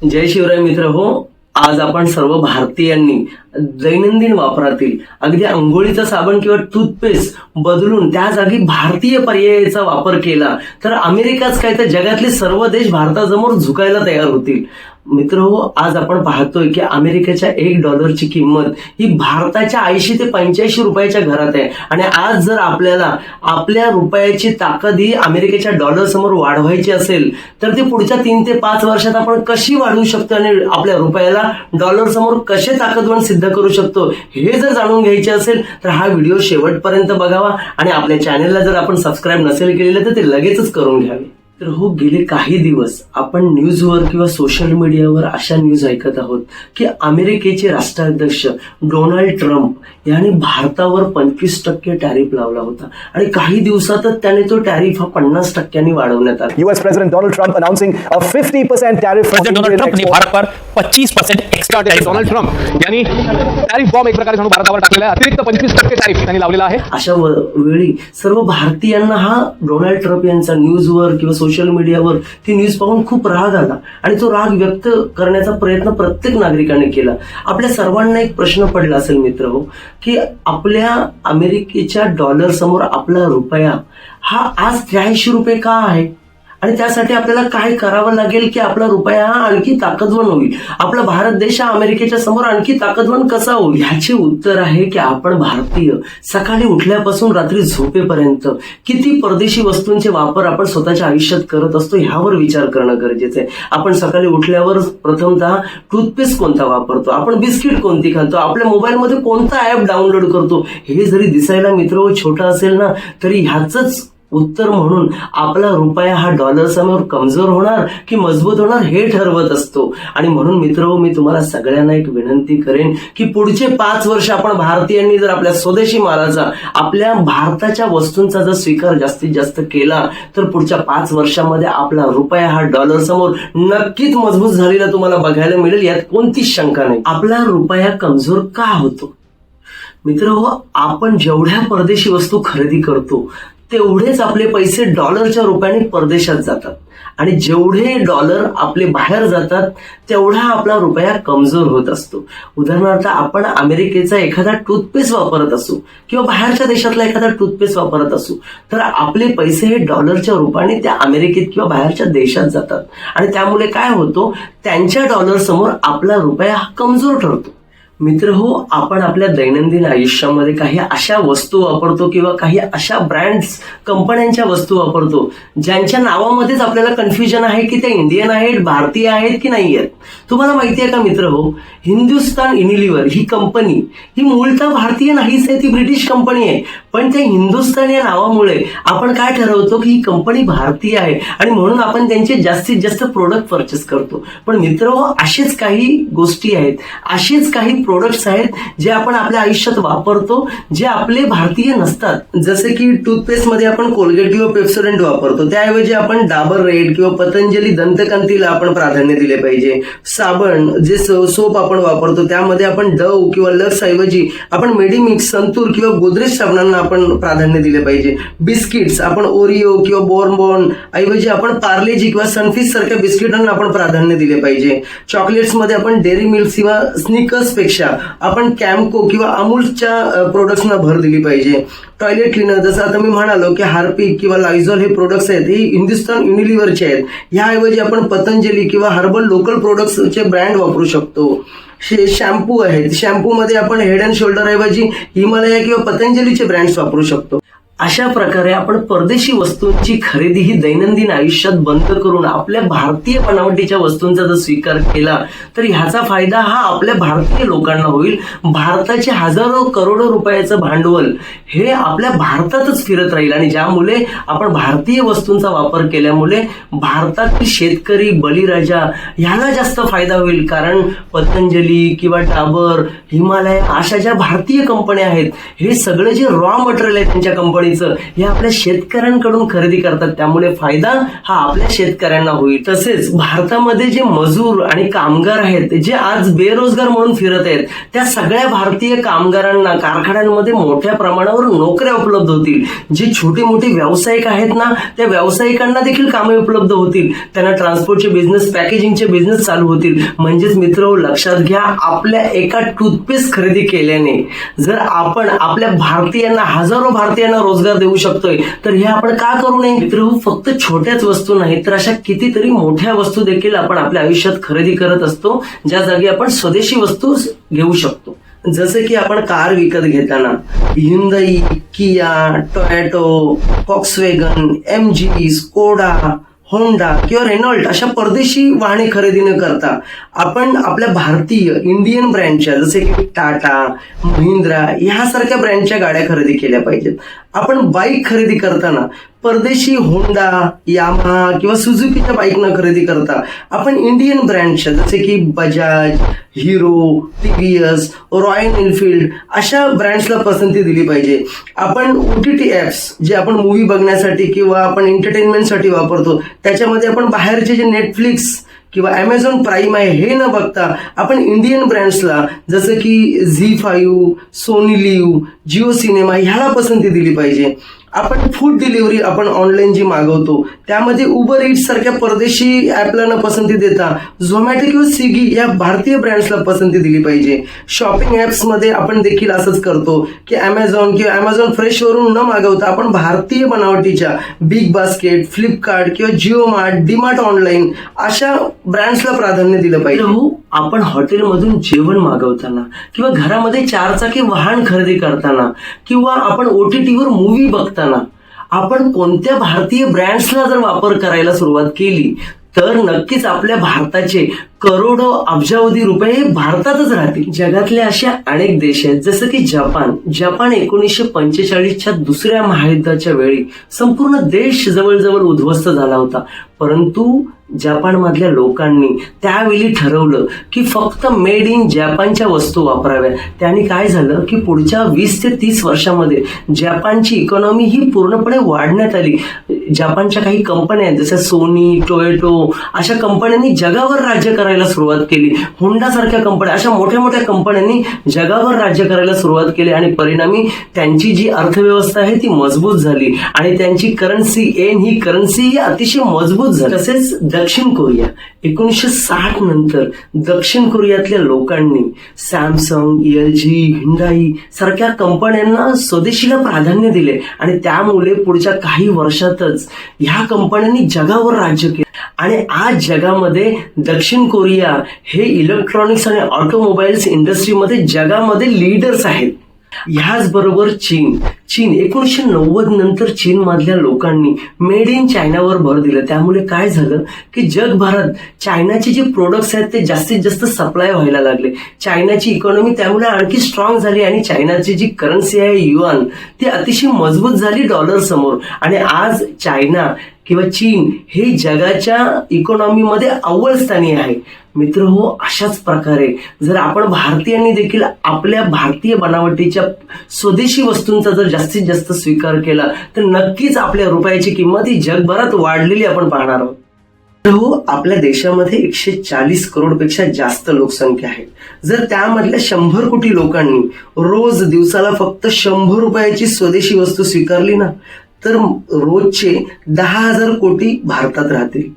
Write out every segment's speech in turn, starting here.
जय शिवराय मित्र हो आज आपण सर्व भारतीयांनी दैनंदिन वापरातील अगदी आंघोळीचा साबण किंवा टूथपेस्ट बदलून त्या जागी भारतीय पर्यायाचा वापर केला तर अमेरिकाच काय तर जगातले सर्व देश भारतासमोर झुकायला तयार होतील. मित्र हो आज आपण पाहतोय की अमेरिकेच्या एक डॉलरची किंमत ही भारताच्या ऐंशी ते पंच्याऐंशी रुपयाच्या घरात आहे. आणि आज जर आपल्याला आपल्या रुपयाची ताकद ही अमेरिकेच्या डॉलर समोर वाढवायची असेल तर ती पुढच्या तीन ते पाच वर्षात आपण कशी वाढवू शकतो आणि आपल्या रुपयाला डॉलर समोर कसे ताकदवान सिद्ध करू शकतो हे जर जाणून घ्यायचे असेल तर हा व्हिडिओ शेवटपर्यंत बघावा. आणि आपल्या चॅनेलला जर आपण सबस्क्राईब नसेल केलेलं तर ते लगेचच करून घ्यावे. तर हो गेले काही दिवस आपण न्यूजवर किंवा सोशल मीडियावर अशा न्यूज ऐकत आहोत की अमेरिकेचे राष्ट्राध्यक्ष डोनाल्ड ट्रम्प यांनी भारतावर पंचवीस टक्के टॅरिफ लावला होता. आणि काही दिवसातच त्याने तो टॅरिफ हा पन्नास टक्क्यांनी वाढवण्यात आला. US President Donald Trump announcing a 50% tariff on president Donald Trump ने exports. भारत पर 25 percent extra tariff Donald Trump यांनी टॅरिफ बॉम्ब एक प्रकारे म्हणून भारतावर टाकलेला आहे. अतिरिक्त पंचवीस टक्के टॅरिफ त्यांनी लावलेला आहे. अशा वेळी सर्व भारतीयांना हा डोनाल्ड ट्रम्प यांचा न्यूजवर किंवा सोशल मीडियावर ती न्यूज पाहून खूप राग आला. आणि तो राग व्यक्त करण्याचा प्रयत्न प्रत्येक नागरिकाने केला. आपल्या सर्वांना एक प्रश्न पडला असेल मित्र हो की आपल्या अमेरिकेच्या डॉलर समोर आपला रुपया हा आज त्र्याऐंशी रुपये का आहे? आणि त्यासाठी आपल्याला काय करावं लागेल की आपला रुपया हा आणखी ताकदवान होईल? आपला भारत देश हा अमेरिकेच्या समोर आणखी ताकदवान कसा होईल? ह्याचे उत्तर आहे की आपण भारतीय सकाळी उठल्यापासून रात्री झोपेपर्यंत किती परदेशी वस्तूंचे वापर आपण स्वतःच्या आयुष्यात करत असतो ह्यावर विचार करणं गरजेचं आहे. आपण सकाळी उठल्यावर प्रथमतः टूथपेस्ट कोणता वापरतो? आपण बिस्किट कोणती खातो? आपल्या मोबाईलमध्ये कोणता ऍप डाउनलोड करतो? हे जरी दिसायला मित्र हो, छोटा असेल ना तरी ह्याच उत्तर म्हणून आपला रुपया हा डॉलर समोर कमजोर होणार की मजबूत होणार हे ठरवत असतो. आणि म्हणून मित्र हो, मी तुम्हाला सगळ्यांना एक विनंती करेन की पुढचे पाच वर्ष आपण भारतीयांनी जर आपल्या स्वदेशी मालाचा आपल्या भारताच्या वस्तूंचा जर स्वीकार जास्तीत जास्त केला तर पुढच्या पाच वर्षामध्ये आपला रुपया हा डॉलर समोर नक्कीच मजबूत झालेला तुम्हाला बघायला मिळेल यात कोणतीच शंका नाही. आपला रुपया कमजोर का होतो? मित्र हो आपण जेवढ्या परदेशी वस्तू खरेदी करतो तेवढेच आपले पैसे डॉलरच्या रुपयाने परदेशात जातात. आणि जेवढे डॉलर आपले बाहेर जातात तेवढा आपला रुपया कमजोर होत असतो. उदाहरणार्थ आपण अमेरिकेचा एखादा टूथपेस्ट वापरत असू किंवा बाहेरच्या देशातला एखादा टूथपेस्ट वापरत असू तर आपले पैसे हे डॉलरच्या रूपाने त्या अमेरिकेत किंवा बाहेरच्या देशात जातात. आणि त्यामुळे काय होतो? त्यांच्या डॉलरसमोर आपला रुपया हा कमजोर ठरतो. मित्र हो आपण आपल्या दैनंदिन आयुष्यामध्ये काही अशा वस्तू वापरतो किंवा काही अशा ब्रँड्स कंपन्यांच्या वस्तू वापरतो ज्यांच्या नावामध्येच आपल्याला कन्फ्युजन आहे की ते इंडियन आहेत भारतीय आहेत की नाही आहेत. तुम्हाला माहिती आहे का मित्र हो हिंदुस्तान इनिलिव्हर ही कंपनी ही मूळतः भारतीय नाहीच आहे ती ब्रिटिश कंपनी आहे. पण त्या हिंदुस्तान या नावामुळे आपण काय ठरवतो की ही कंपनी भारतीय आहे आणि म्हणून आपण त्यांचे जास्तीत जास्त प्रोडक्ट परचेस करतो. पण मित्र हो असेच काही गोष्टी आहेत असेच काही प्रोडक्ट्स आहेत जे आपण आपल्या आयुष्यात वापरतो जे आपले भारतीय नसतात. जसे की टूथपेस्टमध्ये आपण कोलगेट किंवा पेप्सोडेंट वापरतो. त्याऐवजी आपण डाबर रेड किंवा पतंजली दंतकांतीला आपण प्राधान्य दिले पाहिजे. साबण जे सोप आपण वापरतो त्यामध्ये आपण डव किंवा लक्स ऐवजी आपण मेडिमिक्स संतूर किंवा गोदरेज साबणांना आपण प्राधान्य दिले पाहिजे. बिस्किट्स आपण ओरिओ किंवा बॉर्नबॉर्न ऐवजी आपण पार्लेजी किंवा सनफिश सारख्या बिस्किटांना आपण प्राधान्य दिले पाहिजे. चॉकलेट्समध्ये आपण डेअरी मिल्क किंवा स्निकर्स पेक्षा आपण कॅम्को किंवा अमूलच्या प्रोडक्ट्सना भर दिली पाहिजे. टॉयलेट क्लिनर जसं आता मी म्हणालो की हार्पिक किंवा लायझॉल हे प्रोडक्ट्स आहेत हे हिंदुस्तान युनिलिव्हरचे आहेत. ह्याऐवजी आपण पतंजली किंवा हर्बल लोकल प्रोडक्ट्सचे ब्रँड वापरू शकतो. शे शॅम्पू आहेत. शॅम्पू मध्ये आपण हेड अँड शोल्डर ऐवजी हिमालया किंवा पतंजलीचे ब्रँड्स वापरू शकतो. अशा प्रकारे आपण परदेशी वस्तूंची खरेदी ही दैनंदिन आयुष्यात बंद करून आपल्या भारतीय बनावटीच्या वस्तूंचा जर स्वीकार केला तर ह्याचा फायदा हा आपल्या भारतीय लोकांना होईल. भारताचे हजारो करोडो रुपयाचं भांडवल हे आपल्या भारतातच फिरत राहील आणि ज्यामुळे आपण भारतीय वस्तूंचा वापर केल्यामुळे भारतातील शेतकरी बळीराजा ह्याला जास्त फायदा होईल. कारण पतंजली किंवा डाबर हिमालय अशा ज्या भारतीय कंपन्या आहेत हे सगळे जे रॉ मटेरियल आहे त्यांच्या कंपनी कंपनीचं हे आपल्या शेतकऱ्यांकडून खरेदी करतात. त्यामुळे फायदा हा आपल्या शेतकऱ्यांना होईल. तसेच भारतामध्ये जे मजूर आणि कामगार आहेत जे आज बेरोजगार म्हणून फिरत आहेत त्या सगळ्या भारतीय कामगारांना कारखान्यांमध्ये मोठ्या प्रमाणावर नोकऱ्या उपलब्ध होतील. जे छोटे मोठे व्यावसायिक आहेत ना त्या व्यावसायिकांना देखील कामे उपलब्ध होतील. त्यांना ट्रान्सपोर्टचे बिझनेस पॅकेजिंगचे बिझनेस चालू होतील. म्हणजेच मित्र लक्षात घ्या आपल्या एका टूथपेस्ट खरेदी केल्याने जर आपण आपल्या भारतीयांना हजारो भारतीयांना रोजगार देऊ शकतोय. तर हे आपण का करू नये? मित्र हो, फक्त छोट्याच वस्तू नाही तर अशा कितीतरी मोठ्या वस्तू देखील आपण आपल्या आयुष्यात खरेदी करत असतो ज्या जागी आपण स्वदेशी वस्तू घेऊ शकतो. जसे की आपण कार विकत घेताना Hyundai Kia Toyota Volkswagen M G Skoda Honda किंवा रेनॉल्ट अशा परदेशी वाहने खरेदी न करता आपण आपल्या भारतीय इंडियन ब्रँडच्या जसे की टाटा महिंद्रा ह्यासारख्या ब्रँडच्या गाड्या खरेदी केल्या पाहिजेत. आपण बाईक खरेदी करताना परदेशी होंडा यामा किंवा सुझुकीच्या बाईक न खरेदी करता आपण इंडियन ब्रँडच्या जसे की Bajaj Hero T V S Royal Enfield अशा ब्रँड्सला पसंती दिली पाहिजे. आपण ओ टी टी ॲप्स जे आपण मूवी बघण्यासाठी किंवा आपण एंटरटेनमेंटसाठी वापरतो त्याच्यामध्ये आपण बाहेरचे जे नेटफ्लिक्स किंवा ॲमेझॉन प्राईम आहे हे न बघता आपण इंडियन ब्रँड्सला जसं की Zee five Sony LIV Jio cinema ह्याला पसंती दिली पाहिजे. आपण फूड डिलिव्हरी आपण ऑनलाईन जी मागवतो त्यामध्ये उबर इट्स सारख्या परदेशी ॲपला न पसंती देता झोमॅटो किंवा स्विगी या भारतीय ब्रँड्सला पसंती दिली पाहिजे. शॉपिंग ॲप्समध्ये आपण देखील असंच करतो की ॲमेझॉन किंवा ॲमेझॉन फ्रेशवरून न मागवता आपण भारतीय बनावटीच्या बिग बास्केट फ्लिपकार्ट किंवा जिओ मार्ट डीमार्ट ऑनलाईन अशा ब्रँड्सला प्राधान्य दिलं पाहिजे. आपण हॉटेलमधून जेवण मागवताना किंवा घरामध्ये चारचाकी वाहन खरेदी करताना किंवा आपण ओ टी टीवर मूवी बघताना आपण कोणत्या भारतीय ब्रँड्सला जर वापर करायला सुरुवात केली तर नक्कीच आपल्या भारताचे करोडो अब्जावधी रुपये हे भारतातच राहतील. जगातले अशा अनेक देश आहेत जसं की जपान. जपान एकोणीसशे पंचेचाळीसच्या दुसऱ्या महायुद्धाच्या वेळी संपूर्ण देश जवळजवळ उद्ध्वस्त झाला होता. परंतु जपानमधल्या लोकांनी त्यावेळी ठरवलं की फक्त मेड इन जपानच्या वस्तू वापराव्या. त्याने काय झालं की पुढच्या वीस ते तीस वर्षामध्ये जपानची इकॉनॉमी ही पूर्णपणे वाढण्यात आली. जपानच्या काही कंपन्या आहेत जसं सोनी टोयोटो अशा कंपन्यांनी जगावर राज्य करायला सुरुवात केली. हुंडासारख्या कंपन्या अशा मोठ्या मोठ्या कंपन्यांनी जगावर राज्य करायला सुरुवात केली आणि परिणामी त्यांची जी अर्थव्यवस्था आहे ती मजबूत झाली आणि त्यांची करन्सी एन ही करन्सी ही अतिशय मजबूत झाली. तसेच दक्षिण कोरिया. एकोणीसशे साठ नंतर दक्षिण कोरियातल्या लोकांनी सॅमसंग एल जी हिंडाई सारख्या कंपन्यांना स्वदेशीला प्राधान्य दिले आणि त्यामुळे पुढच्या काही वर्षातच ह्या कंपन्यांनी जगावर राज्य केले. आणि आज जगामध्ये दक्षिण कोरिया हे इलेक्ट्रॉनिक्स आणि ऑटोमोबाईल्स इंडस्ट्रीमध्ये जगामध्ये लीडर्स आहेत. ह्याच बरोबर चीन. चीन एकोणीसशे नव्वद नंतर चीन मधल्या लोकांनी मेड इन चायनावर भर दिला. त्यामुळे काय झालं की जगभरात चायनाचे जे प्रोडक्ट्स आहेत ते जास्तीत जास्त सप्लाय व्हायला लागले. चायनाची इकॉनॉमी त्यामुळे आणखी स्ट्रॉंग झाली आणि चायनाची जी करन्सी आहे युआन ती अतिशय मजबूत झाली डॉलर समोर. आणि आज चायना किंवा चीन हे जगाच्या इकॉनॉमीमध्ये अव्वल स्थानी आहे. मित्र हो अशाच प्रकारे जर आपण भारतीयांनी देखील आपल्या भारतीय बनावटीच्या स्वदेशी वस्तूंचा जर जास्तीत जास्त स्वीकार केला तर नक्कीच आपल्या रुपयाची किंमत ही जगभरात वाढलेली आपण पाहणार आहोत. तर हो आपल्या देशामध्ये एकशे चाळीस करोडपेक्षा जास्त लोकसंख्या आहे. जर त्यामधल्या शंभर कोटी लोकांनी रोज दिवसाला फक्त शंभर रुपयाची स्वदेशी वस्तू स्वीकारली ना तर रोजचे दहा हजार कोटी भारतात राहतील.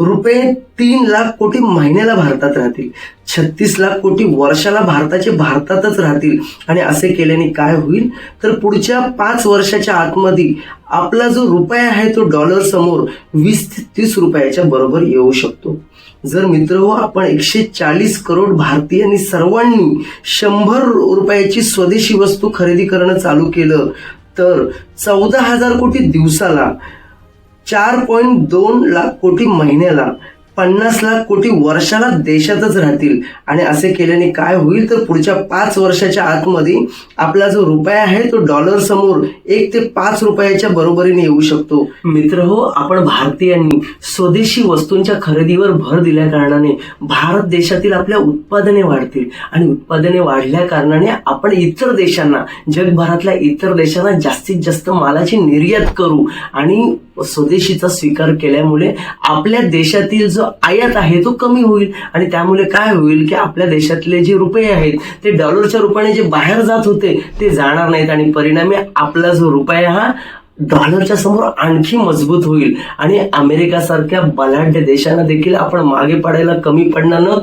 रुपये तीन लाख कोटी महिन्याला भारतात राहतील. छत्तीस लाख कोटी वर्षाला भारताचे भारतातच राहतील. आणि असे केल्याने काय होईल? तर पुढच्या पाच वर्षाच्या आतमध्ये आपला जो रुपया आहे तो डॉलर समोर वीस ते तीस रुपयाच्या बरोबर येऊ शकतो. जर मित्र हो आपण एकशे चाळीस करोड भारतीयांनी सर्वांनी शंभर रुपयाची स्वदेशी वस्तू खरेदी करणं चालू केलं तर चौदा हजार कोटी दिवसाला चार पॉईंट दोन लाख कोटी महिन्याला. पन्नास लाख कोटी वर्षाला देशातच राहतील. आणि असे केल्याने काय होईल? तर पुढच्या पाच वर्षाच्या आतमध्ये आपला जो रुपया आहे तो डॉलर समोर एक ते पाच रुपयाच्या बरोबरीने येऊ शकतो. मित्र हो आपण भारतीयांनी स्वदेशी वस्तूंच्या खरेदीवर भर दिल्या कारणाने भारत देशातील आपल्या उत्पादने वाढतील. आणि उत्पादने वाढल्या कारणाने आपण इतर देशांना जगभरातल्या इतर देशांना जास्तीत जास्त मालाची निर्यात करू. आणि स्वदेशीचा स्वीकार केल्यामुळे आपल्या देशातील जो आयात आहे तो कमी होईल. आणि त्यामुळे काय होईल की आपल्या देशातले जे रुपये आहेत ते डॉलरच्या रूपाने जे बाहेर जात होते ते जाणार नाहीत. आणि परिणामी आपला जो रुपया हा डॉलरच्या समोर आणखी मजबूत होईल. आणि अमेरिकासारख्या बलाढ्य देशांना देखील आपण मागे पडायला कमी पडणार न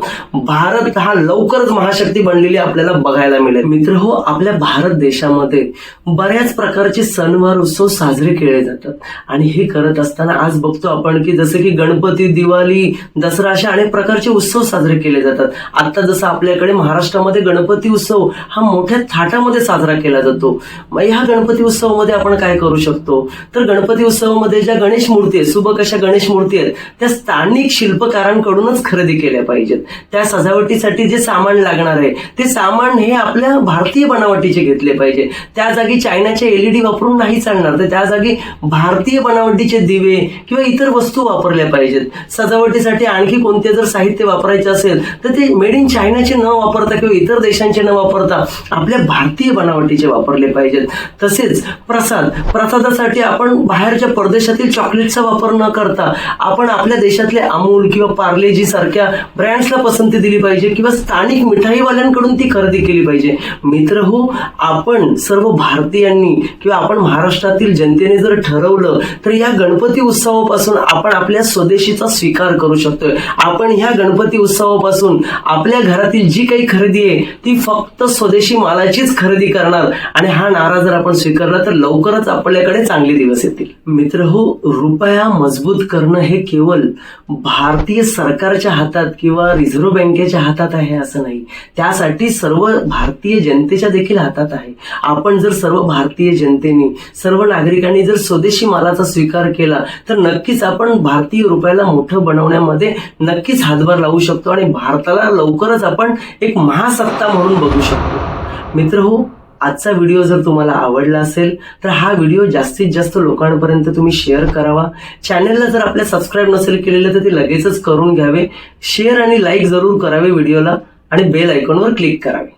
भारत हा लवकरच महाशक्ती बनलेली आपल्याला बघायला मिळेल. मित्र हो आपल्या भारत देशामध्ये बऱ्याच प्रकारचे सणवार उत्सव साजरे केले जातात. आणि हे करत असताना आज बघतो आपण की जसं की गणपती दिवाळी दसरा अशा अनेक प्रकारचे उत्सव साजरे केले जातात. आता जसं आपल्याकडे महाराष्ट्रामध्ये गणपती उत्सव हा मोठ्या थाटामध्ये साजरा केला जातो. मग ह्या गणपती उत्सवामध्ये आपण काय करू शकतो? तर गणपती उत्सवामध्ये ज्या गणेश मूर्ती आहेत सुबक अशा गणेश मूर्ती आहेत त्या स्थानिक शिल्पकारांकडूनच खरेदी केल्या पाहिजेत. त्या सजावटीसाठी जे सामान लागणार आहे ते सामान हे आपल्या भारतीय बनावटीचे घेतले पाहिजे. त्या जागी चायनाचे एलईडी वापरून नाही चालणार तर त्या जागी भारतीय बनावटीचे दिवे किंवा इतर वस्तू वापरल्या पाहिजेत. सजावटीसाठी आणखी कोणते जर साहित्य वापरायचे असेल तर ते मेड इन चायनाचे न वापरता किंवा इतर देशांचे न वापरता आपल्या भारतीय बनावटीचे वापरले पाहिजेत. तसेच प्रसाद प्रसादासाठी आपण बाहेरच्या परदेशातील चॉकलेटचा वापर न करता आपण आपल्या देशातले अमूल किंवा पार्लेजी सारख्या ब्रँड्सला पसंती दिली पाहिजे किंवा स्थानिक मिठाईवाल्यांकडून ती खरेदी केली पाहिजे. मित्र हो आपण सर्व भारतीयांनी किंवा आपण महाराष्ट्रातील जनतेने जर ठरवलं तर या गणपती उत्सवापासून आपण आपल्या स्वदेशीचा स्वीकार करू शकतोय. आपण ह्या गणपती उत्सवापासून आपल्या घरातील जी काही खरेदी आहे ती फक्त स्वदेशी मालाचीच खरेदी करणार. आणि हा नारा जर आपण स्वीकारला तर लवकरच आपल्याकडे चांगले दिवस येतील. मित्र हो रुपया मजबूत करणं हे केवळ भारतीय सरकारच्या हातात किंवा रिझर्व्ह बँकेच्या हातात आहे असं नाही. त्यासाठी सर्व भारतीय जनतेच्या देखील हातात आहे. आपण जर सर्व भारतीय जनतेने सर्व नागरिकांनी जर स्वदेशी मालाचा स्वीकार केला तर नक्कीच आपण भारतीय रुपयाला मोठं बनवण्यामध्ये नक्कीच हातभार लावू शकतो आणि भारताला लवकरच आपण एक महासत्ता म्हणून बघू शकतो. मित्र हो आजचा व्हिडिओ जर तुम्हाला आवडला असेल तर हा व्हिडिओ जास्तीत जास्त लोकांपर्यंत तुम्ही शेअर करावा. चॅनलला जर आपल्या सबस्क्राईब नसेल केलेलं तर ते लगेचच करून घ्यावे. शेअर आणि लाईक जरूर करावे व्हिडिओला आणि बेल आयकॉनवर क्लिक करावे.